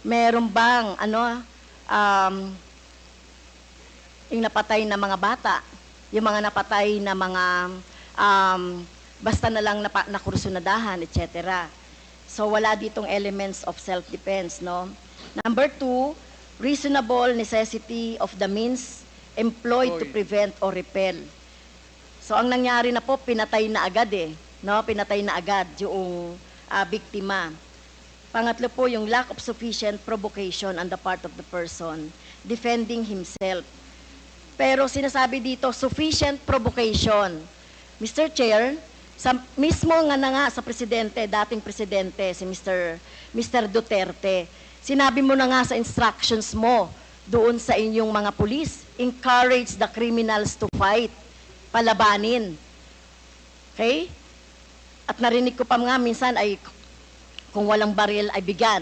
meron bang ano um, yung napatay na mga bata, yung mga napatay na mga um, basta na lang napa, nakursunadahan, etc. So wala ditong elements of self-defense, no? Number two, reasonable necessity of the means employed to prevent or repel. So ang nangyari na po, pinatay na agad eh, no? Pinatay na agad yung ah, biktima. Pangatlo po, yung lack of sufficient provocation on the part of the person defending himself. Pero sinasabi dito, sufficient provocation. Mr. Chair, sa, mismo nga na nga sa presidente, dating presidente, si Mr. Mr. Duterte, sinabi mo na nga sa instructions mo doon sa inyong mga pulis, encourage the criminals to fight, palabanin. Okay? At narinig ko pa nga minsan ay kung walang baril ay bigan.